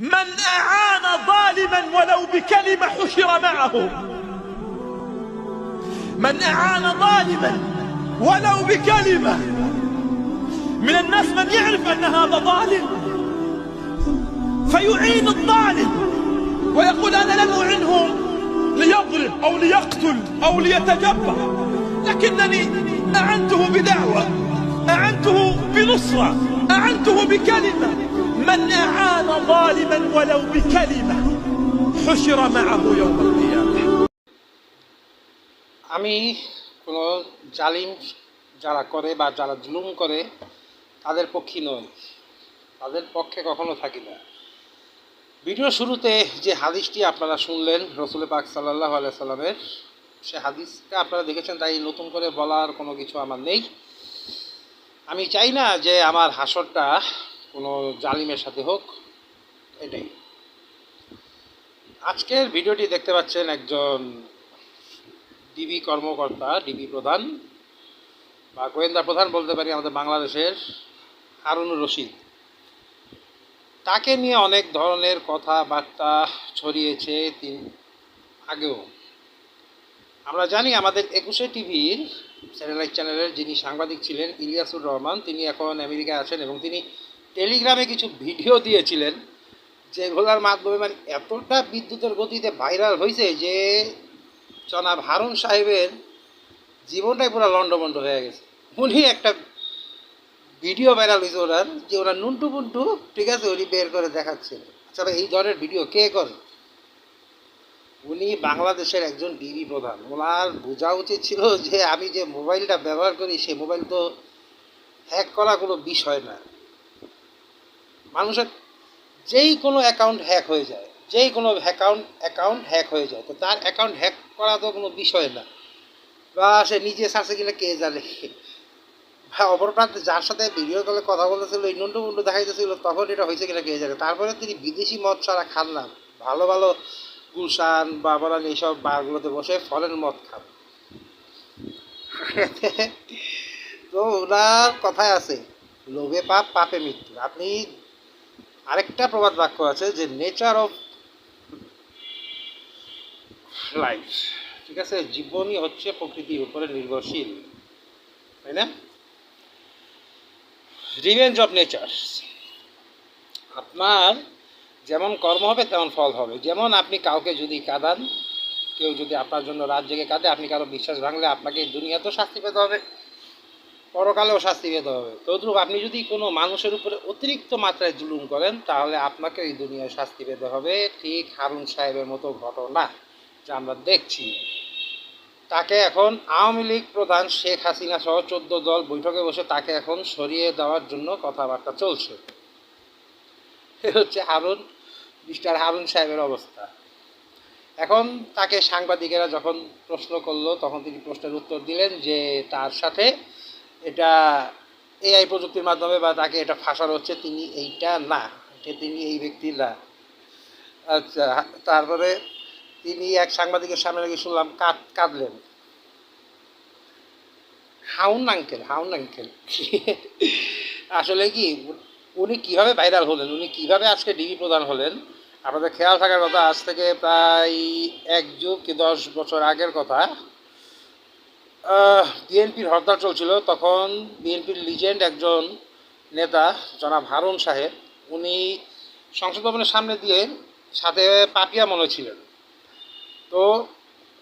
من أعان ظالما ولو بكلمة حشر معه. من أعان ظالما ولو بكلمة. من الناس من يعرف أن هذا ظالم. فيعين الظالم ويقول أنا لن أعنه ليظلم أو ليقتل أو ليتجبر. لكنني أعنته بدعوة أعنته بنصرة أعنته بكلمة. من أعان ظالما ولو بكلمة حشر معه يوم القيامة আমি কোনো জালিম যারা করে বা যারা জুলুম করে তাদের পক্ষে নই তাদের পক্ষে কখনো থাকি না ভিডিও শুরুতে যে হাদিসটি আপনারা শুনলেন রসুল পাক সাল্লাহ সাল্লামের সে হাদিসটা আপনারা দেখেছেন তাই নতুন করে বলার কোনো কিছু আমার নেই আমি চাই না যে আমার হাসরটা কোনো জালিমের সাথে হোক, এটাই। আজকের ভিডিওটি দেখতে পাচ্ছেন একজন ডিবি কর্মকর্তা, ডিবি প্রধান, বা গোয়েন্দা প্রধান বলতে পারি আমাদের বাংলাদেশের হারুনুর রশিদ। তাকে নিয়ে অনেক ধরনের কথাবার্তা ছড়িয়েছে তিন আগেও। আমরা জানি আমাদের একুশে টিভির স্যাটেলাইট চ্যানেলের যিনি সাংবাদিক ছিলেন, ইলিয়াসুর রহমান, তিনি এখন আমেরিকায় আছেন এবং তিনি টেলিগ্রামে কিছু ভিডিও দিয়েছিলেন যেগুলোর মাধ্যমে মানে এতটা বিদ্যুতের গতিতে ভাইরাল হয়েছে যে জনাব হারুন সাহেবের জীবনটাই পুরো লন্ডমন্ড হয়ে গেছে। উনি একটা ভিডিও ভাইরাল হয়েছে ওনার, যে ওনার নুন্টু পুন্টু ঠিক আছে, উনি বের করে দেখাচ্ছেন। আচ্ছা এই ধরনের ভিডিও কে করে? উনি বাংলাদেশের একজন ডিবি প্রধান। ওনার বোঝা উচিত ছিল যে আমি যে মোবাইলটা ব্যবহার করি, সে মোবাইল তো হ্যাক করা কোনো বিষয় না। মানুষের যেই কোনো অ্যাকাউন্ট হ্যাক হয়ে যায়, যেই কোনো অ্যাকাউন্ট অ্যাকাউন্ট হ্যাক হয়ে যায়, তো তার অ্যাকাউন্ট হ্যাক করা তো কোনো বিষয় না। বা সে নিজে সার্চে কিনা কে জানে? বা অপর প্রান্তে যার সাথে ভিডিও কলে কথা বলতেছিল, এই নন্টু মুন্টু দেখাইতেছিল, তখন এটা হয়েছে কিনা কে জানে? তারপরে তিনি বিদেশি মদ ছাড়া খান না। ভালো ভালো গুলশান বা বলেন এইসব বারগুলোতে বসে ফরেন মদ খান। তো ওনার কথায় আছে, লোভে পাপ, পাপে মৃত্যু। আপনি আরেকটা প্রবাদ বাক্য আছে যে নেচার অফ লাইফ ঠিক আছে? জীবনই হচ্ছে প্রকৃতির উপরে নির্ভরশীল, তাই না? রিভেঞ্জ অফ নেচার আপনার যেমন কর্ম হবে, তেমন ফল হবে। যেমন আপনি কাউকে যদি কাঁদান, কেউ যদি আপনার জন্য রাত জেগে কাঁদে, আপনি কারও বিশ্বাস ভাঙলে আপনাকে এই দুনিয়াতেও শাস্তি পেতে হবে। পরকালেও শাস্তি পেতে হবে। তদ্রুপ আপনি যদি কোনো মানুষের উপরে অতিরিক্ত মাত্রায় জুলুম করেন, তাহলে আপনাকে এই দুনিয়ায় শাস্তি পেতে হবে। ঠিক হারুন সাহেবের মতো ঘটনা যা আমরা দেখছি। তাকে এখন আওয়ামী লীগ প্রধান শেখ হাসিনা সহ চোদ্দ দল বৈঠকে বসে তাকে এখন সরিয়ে দেওয়ার জন্য কথাবার্তা চলছে। এ হচ্ছে হারুন, মিস্টার হারুন সাহেবের অবস্থা। এখন তাকে সাংবাদিকেরা যখন প্রশ্ন করল, তখন তিনি প্রশ্নের উত্তর দিলেন যে তার সাথে এটা এআই প্রযুক্তির মাধ্যমে বা তাকে এটা ফাঁসানো হচ্ছে, তিনি এইটা না তিনি এই ব্যক্তি না। আচ্ছা তারপরে তিনি এক সাংবাদিকের সামনে নাকি শুনলাম, কাঁদ, কাঁদলেন। হাউন আঙ্কেল হাউন আঙ্কেল। আসলে কি, উনি কীভাবে ভাইরাল হলেন, উনি কীভাবে আজকে ডিবি প্রধান হলেন, আপনাদের খেয়াল থাকার কথা, আজ থেকে প্রায় এক যুগ কি দশ বছর আগের কথা বিএনপির হরতাল চলছিল, তখন বিএনপির লিজেন্ড একজন নেতা, জনাব হারুন সাহেব, উনি সংসদ ভবনের সামনে দিয়ে সাথে পাপিয়া মনে ছিলেন। তো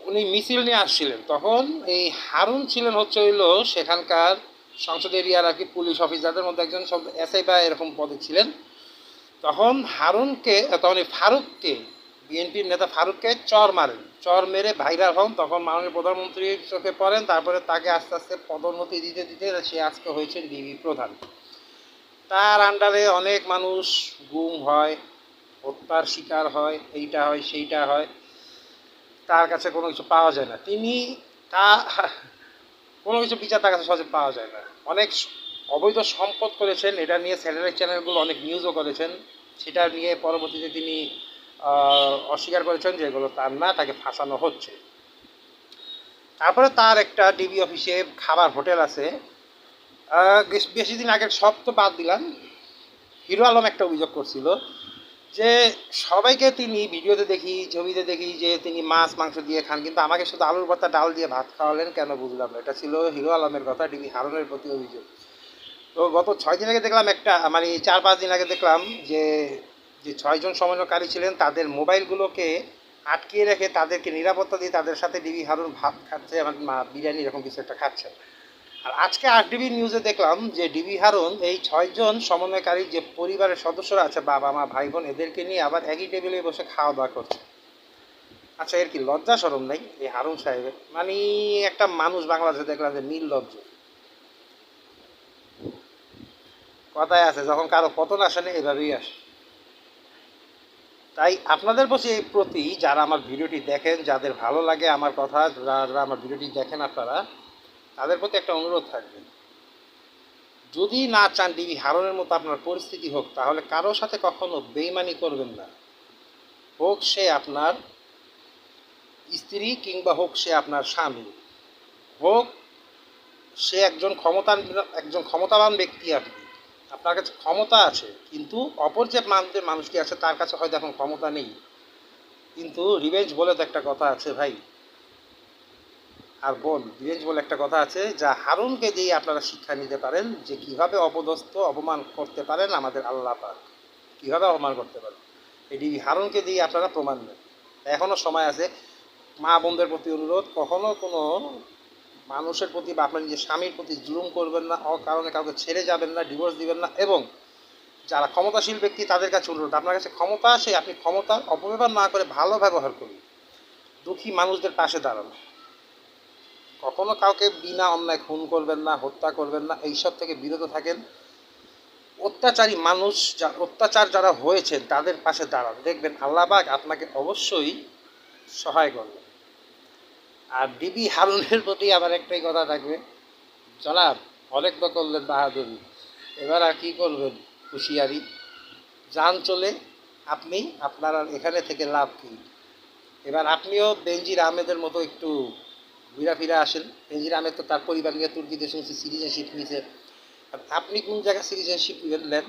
উনি মিছিল নিয়ে আসছিলেন। তখন এই হারুন ছিলেন হচ্ছে হইল সেখানকার সংসদ এরিয়ার আর কি পুলিশ অফিসারদের মধ্যে একজন, সব এসআই বা এরকম পদে ছিলেন। তখন হারুনকে, তখন এই ফারুককে বিএনপির নেতা ফারুককে চর মারেন। চর মেরে ভাইরাল হন, তখন মাননীয় প্রধানমন্ত্রীর চোখে পড়েন, তারপরে তাকে আস্তে আস্তে পদোন্নতি দিতে দিতে সে আজকে হয়েছেন ডিবি প্রধান। তার আন্ডারে অনেক মানুষ গুম হয়, হত্যার শিকার হয়, এইটা হয়, সেইটা হয়। তার কাছে কোনো কিছু পাওয়া যায় না। তিনি তা, কোনো কিছু বিচার তার কাছে সহজে পাওয়া যায় না। অনেক অবৈধ সম্পদ করেছেন, এটা নিয়ে স্যাটেলাইট চ্যানেলগুলো অনেক নিউজও করেছেন। সেটা নিয়ে পরবর্তীতে তিনি অস্বীকার করেছেন যে এগুলো তার না, তাকে ফাঁসানো হচ্ছে। তারপরে তার একটা ডিবি অফিসে খাবার হোটেল আছে। বেশ- দিন আগের সব তো বাদ দিলাম। হিরো আলম একটা অভিযোগ করছিল যে সবাইকে তিনি ভিডিওতে দেখি ছবিতে দেখি যে তিনি মাছ, মাংস দিয়ে খান, কিন্তু আমাকে শুধু আলুর ভর্তা, ডাল দিয়ে ভাত খাওয়ালেন কেন বুঝলাম না। এটা ছিল হিরো আলমের কথা ডিবি হারুনের প্রতি অভিযোগ। তো গত ছয় দিন আগে দেখলাম একটা মানে চার পাঁচ দিন আগে দেখলাম যে যে ছয়জন সমন্বয়কারী ছিলেন, তাদের মোবাইলগুলোকে আটকিয়ে রেখে তাদেরকে নিরাপত্তা দিয়ে তাদের সাথে ডিবি হারুন ভাত খাচ্ছে, আমার বিরিয়ানি এরকম কিছু একটা খাচ্ছে। আর আজকে আর ডিবি নিউজে দেখলাম যে ডিবি হারুন এই ছয়জন সমন্বয়কারী যে পরিবারের সদস্যরা আছে, বাবা, মা, ভাই, বোন, এদেরকে নিয়ে আবার একই টেবিলে বসে খাওয়া দাওয়া করছে। আচ্ছা এর কি লজ্জা সরম নাই? এই হারুন সাহেবের? মানে একটা মানুষ বাংলাদেশে দেখলাম যে নির্লজ্জ। কথায় আছে, যখন কারও পতন আসে না, এভাবেই আসে। তাই আপনাদের প্রতি এই প্রতি যারা আমার ভিডিওটি দেখেন, যাদের ভালো লাগে আমার কথা, যারা আমার ভিডিওটি দেখেন আপনারা, তাদের প্রতি একটা অনুরোধ থাকবে। যদি না চান ডিবি হারনের মতো আপনার পরিস্থিতি হোক, তাহলে কারোর সাথে কখনো বেইমানি করবেন না। হোক সে আপনার স্ত্রী কিংবা হোক সে আপনার স্বামী। হোক সে একজন ক্ষমতা একজন ক্ষমতাবান ব্যক্তি আপনি। আপনার কাছে ক্ষমতা আছে, কিন্তু অপর যে মানুষের মানুষটি আছে, তার কাছে হয়তো এখন ক্ষমতা নেই। কিন্তু রিভেঞ্জ বলে তো একটা কথা আছে ভাই। আর বোন, রিভেঞ্জ বলে একটা কথা আছে, যা হারুনকে দিয়ে আপনারা শিক্ষা নিতে পারেন যে কীভাবে অপদস্থ, অপমান করতে পারেন আমাদের আল্লাহ পাক। কীভাবে অপমান করতে পারেন? এটি হারুনকে দিয়ে আপনারা প্রমাণ নেন এখনও সময় আছে। মা বোনদের প্রতি অনুরোধ, কখনো কোনো মানুষের প্রতি বা আপনার নিজের স্বামীর প্রতি জুলুম করবেন না, অকারণে কাউকে ছেড়ে যাবেন না ডিভোর্স দিবেন না এবং যারা ক্ষমতাশীল ব্যক্তি তাদের কাছে অনুরোধ, আপনার কাছে ক্ষমতা আসে, আপনি ক্ষমতার অপব্যবহার না করে ভালো ব্যবহার করুন। দুঃখী মানুষদের পাশে দাঁড়ান। কখনো কাউকে বিনা অন্যায় খুন করবেন না, হত্যা করবেন না, এইসব থেকে বিরত থাকেন। অত্যাচারী মানুষ যা, অত্যাচার যারা হয়েছেন তাদের পাশে দাঁড়ান। দেখবেন আল্লাহবাগ আপনাকে অবশ্যই সহায় করবে আর ডিবি হারুনের প্রতি আবার একটাই কথা থাকবে, জনাব, অনেক তো করলেন বাহাদুরি। এবার আর কী করবেন, হুঁশিয়ারি? যান চলে, আপনি, আপনার এখানে থেকে লাভ কী? এবার আপনিও বেনজির আহমেদের মতো একটু ঘুরা ফিরে আসেন। বেনজির আহমেদ তো তার পরিবার নিয়ে তুর্কিতে শুনছি সিটিজেনশিপ নিয়েছে। আপনি কোন জায়গায় সিটিজেনশিপ নেন?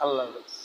আল্লাহ হাফেজ।